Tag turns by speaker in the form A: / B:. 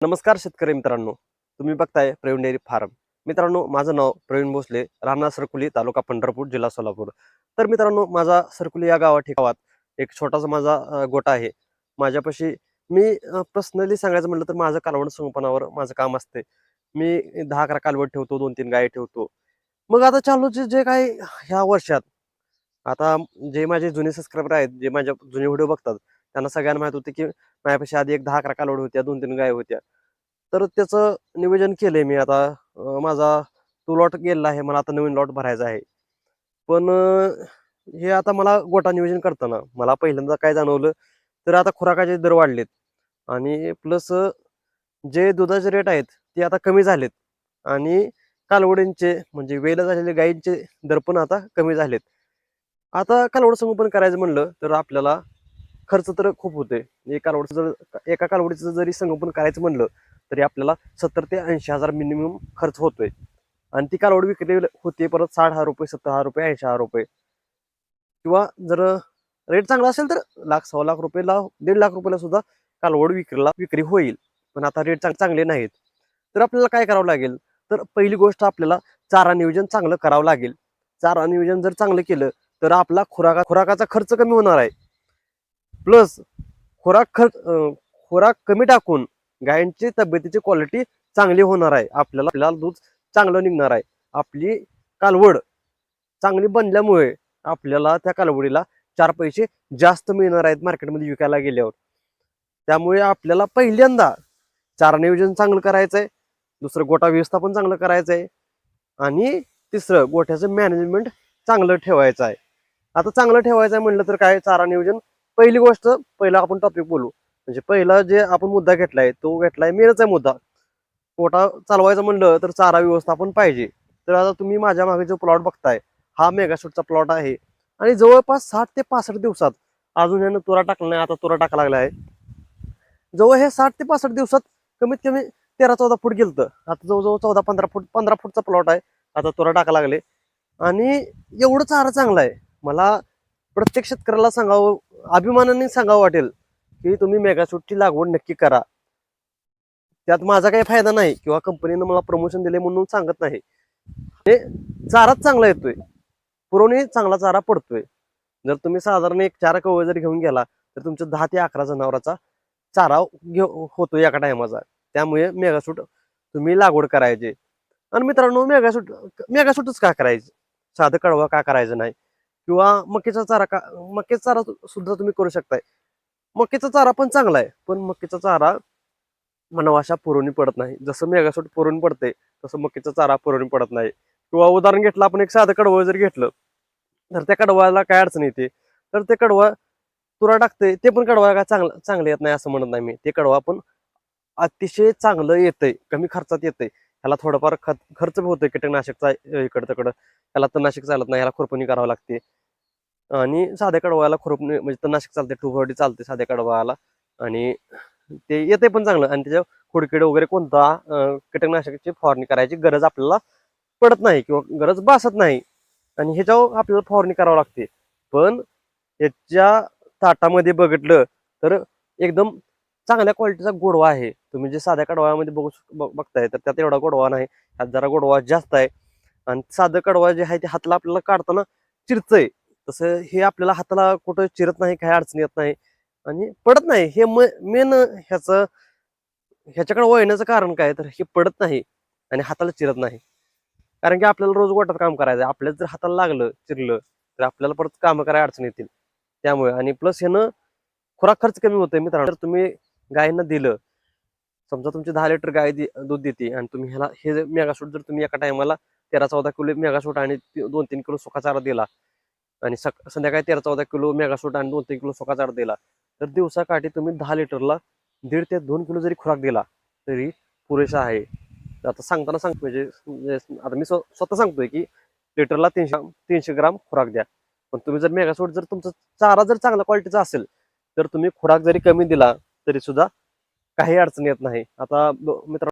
A: नमस्कार शेतकरी मित्रांनो. तुम्ही बघताय प्रवीण डेअरी फार्म. मित्रांनो माझं नाव प्रवीण भोसले राहणार सरकुली तालुका पंढरपूर जिल्हा सोलापूर. तर मित्रांनो माझा सरकुली या गावात ठिकावात एक छोटासा माझा गोटा आहे. माझ्यापाशी मी पर्सनली सांगायचं म्हटलं तर माझं कालवड संगोपनावर माझं काम असते. मी दहा अकरा कालवड ठेवतो दोन तीन गाय ठेवतो. मग आता चालूचे जे काय ह्या वर्षात आता जे माझे जुने सबस्क्रायबर आहेत जे माझ्या जुने व्हिडिओ बघतात त्यांना सगळ्यांना माहीत होते की माझ्यापाशी आधी एक दहा अकरा कालवड होत्या दोन तीन गाय होत्या. तर त्याचं नियोजन केलंय मी आता. माझा तो लॉट गेलेला आहे मला आता नवीन लॉट भरायचा आहे. पण हे आता मला गोटा नियोजन करताना मला पहिल्यांदा काय जाणवलं तर आता खुराकाचे दर वाढलेत. आणि प्लस जे दुधाचे रेट आहेत ते आता कमी झालेत. आणि कालवडींचे म्हणजे वेल झालेले गायींचे दर पण आता कमी झालेत. आता कालवड संगोपन करायचं म्हणलं तर आपल्याला खर्च तर खूप होते म्हणजे कालवडीचं जर एका कालवडीचं जरी संगोपन करायचं म्हणलं तरी आपल्याला सत्तर ते ऐंशी हजार मिनिमम खर्च होतोय. आणि ती कालवड विक्री होते परत साठ हजार रुपये सत्तर हजार रुपये ऐंशी हजार रुपये. किंवा जर रेट चांगला असेल तर लाख सव्वा लाख रुपयेला दीड लाख रुपयाला सुद्धा कालवड विक्रीला विक्री होईल. पण आता रेट चांगले नाहीत. तर आपल्याला काय करावं लागेल? तर पहिली गोष्ट आपल्याला चारा नियोजन चांगलं करावं लागेल. चारा नियोजन जर चांगलं केलं तर आपला खुराका खुराकाचा खर्च कमी होणार आहे. प्लस खुराक खर्च खुराक कमी टाकून गायींची तब्येतीची क्वालिटी चांगली होणार आहे. आपल्याला आपल्याला दूध चांगलं निघणार आहे. आपली कालवड चांगली बनल्यामुळे आपल्याला त्या कालवडीला चार पैसे जास्त मिळणार आहेत मार्केटमध्ये विकायला गेल्यावर. त्यामुळे आपल्याला पहिल्यांदा चारा नियोजन चांगलं करायचं आहे. दुसरं गोटा व्यवस्थापन चांगलं करायचं आहे. आणि तिसरं गोठ्याचं मॅनेजमेंट चांगलं ठेवायचं आहे. आता चांगलं ठेवायचं आहे म्हणलं तर काय? चारा नियोजन पहिली गोष्ट पहिला आपण टॉपिक बोलू. म्हणजे पहिला जे आपण मुद्दा घेतलाय तो घेतलाय मेनच आहे मुद्दा. पोटा चालवायचं म्हणलं तर चारा व्यवस्थापन पाहिजे. तर आता तुम्ही माझ्या मागे जो प्लॉट बघताय हा मेगाशूटचा प्लॉट आहे. आणि जवळपास साठ ते पासष्ट दिवसात अजून यानं तुरा टाकला नाही आता तुरा टाका लागला आहे जवळ हे साठ ते पासष्ट दिवसात कमीत कमी तेरा चौदा फूट गेलतं. आता जवळजवळ चौदा पंधरा फूट पंधरा फूटचा प्लॉट आहे. आता तुरा टाका लागले. आणि एवढं चारा चांगला आहे. मला प्रत्येक शेतकऱ्याला सांगावं अभिमानाने सांगावं वाटेल की तुम्ही मेगाशूटची लागवड नक्की करा. त्यात माझा काही फायदा नाही किंवा कंपनीनं मला प्रमोशन दिले म्हणून सांगत नाही. हे चाराच चांगला येतोय. पुरवणी चांगला चारा पडतोय. जर तुम्ही साधारण एक चार कवळ जर घेऊन गेला तर तुमच्या दहा ते अकरा जनावराचा चारा घेऊ होतो एका टायमाचा. त्यामुळे मेगासूट तुम्ही लागवड करायचे. आणि मित्रांनो मेगासूट मेगासूटच का करायचे? साधं कडवा का करायचं नाही? किंवा मक्याचा चारा का मक्याचा चारा सुद्धा तुम्ही करू शकताय. मक्याचा चारा पण चांगला आहे पण मक्याचा चारा म्हणावा अशा पुरवणी पडत नाही. जसं मेगासूट पुरवणी पडते तसं मक्याचा चारा पुरवणी पडत नाही. किंवा उदाहरण घेतलं आपण एक साधं कडवं जर घेतलं तर त्या कडवाला काय अडचण येते? तर ते कडवा तुरा टाकते ते पण कडवा काय चांगलं चांगलं येत नाही असं म्हणत नाही मी. ते कडवा पण अतिशय चांगलं येतंय कमी खर्चात येतंय. ह्याला थोडंफार खत खर्च बी होतोय कीटकनाशकचा इकडं तिकडं त्याला तणनाशक चालत नाही ह्याला खुरपणी करावं लागते. आणि साध्या कडवायला खुरपणी म्हणजे तणनाशक चालते टुफर्डी चालते साध्या कडवायला आणि ते येते पण चांगलं. आणि त्याच्या खुडकिड वगैरे कोणता कीटकनाशकाची फवारणी करायची गरज आपल्याला पडत नाही किंवा गरज भासत नाही. आणि ह्याच्यावर आपल्याला फवारणी करावं लागते. पण याच्या ताटामध्ये बघितलं तर एकदम चांगल्या क्वालिटीचा गोडवा आहे. तुम्ही जे साध्या कडवामध्ये बघू बघताय तर त्यात एवढा गोडवा नाही. त्यात जरा गोडवा जास्त आहे. आणि साधं कडवा जे आहे ते हाताला आपल्याला काढताना चिरचंय तसं हे आपल्याला हाताला कुठं चिरत नाही काही अडचण येत नाही. आणि पडत नाही. हे मेन ह्याचं ह्याच्याकडे वळण्याचं कारण काय? तर हे पडत नाही आणि हाताला चिरत नाही. कारण की आपल्याला रोज गोटात काम करायचं आपल्याला जर हाताला लागलं चिरलं तर आपल्याला परत कामं करायला अडचण येतील. त्यामुळे आणि प्लस ह्यानं खुराक खर्च कमी होतोय मित्रांनो. तुम्ही गायींना दिलं. समजा तुमची दहा लिटर गाय दूध देते आणि तुम्ही ह्याला हे मेगासूट जर तुम्ही एका टायमाला तेरा चौदा किलो मेगासूट आणि दोन तीन किलो सुका चारा दिला आणि सक संध्याकाळी तेरा चौदा किलो मेगासूट आणि दोन तीन किलो सुका चारा दिला तर दिवसाकाठी तुम्ही दहा लिटरला दीड ते दोन किलो जरी खुराक दिला तरी पुरेसा आहे. आता सांगताना सांगतो म्हणजे, म्हणजे आता मी स्वतः सांगतोय की लिटरला तीनशे तीनशे ग्राम खुराक द्या. पण तुम्ही जर मेगासूट जर तुमचा चारा जर चांगल्या क्वालिटीचा असेल तर तुम्ही खुराक जरी कमी दिला तरी सुद्धा काही अडचण येत नाही. आता मित्रांनो